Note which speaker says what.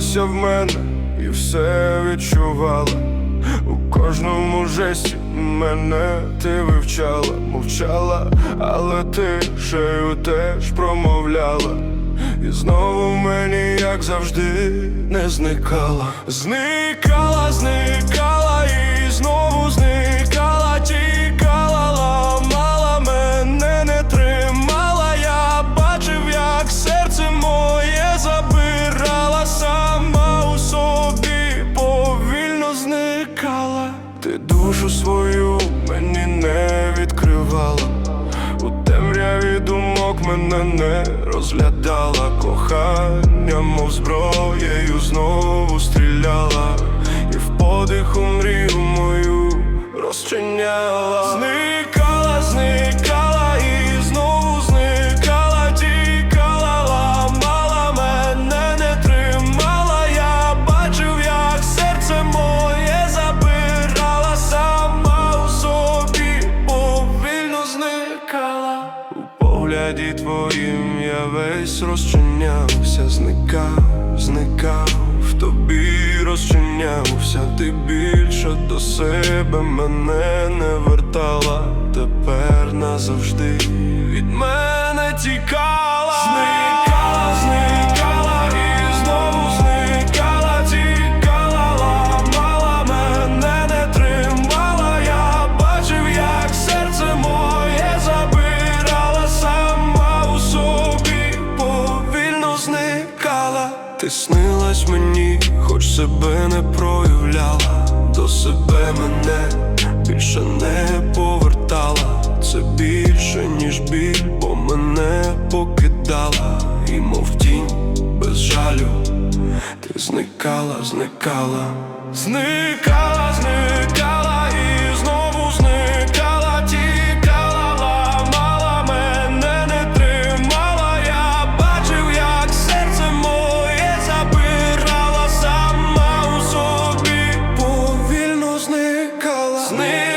Speaker 1: вдивлялася в мене і все відчувала. У кожному жесті мене ти вивчала, мовчала, але ти шею теж промовляла. І знову мені, як завжди, не зникала. Зникала, зникала душу свою мені не відкривала. У темряві думок мене не розглядала погляді твоїм я весь розчинявся, зникав, зникав, в тобі розчинявся, ти більше до себе мене не вертала, тепер назавжди від мене тікала, Ти снилась мені, хоч себе не проявляла, до себе мене більше не повертала. Це більше, ніж біль, бо мене покидала, і мов тінь без жалю, ти зникала, зникала, зникала, зникала. коло. Сни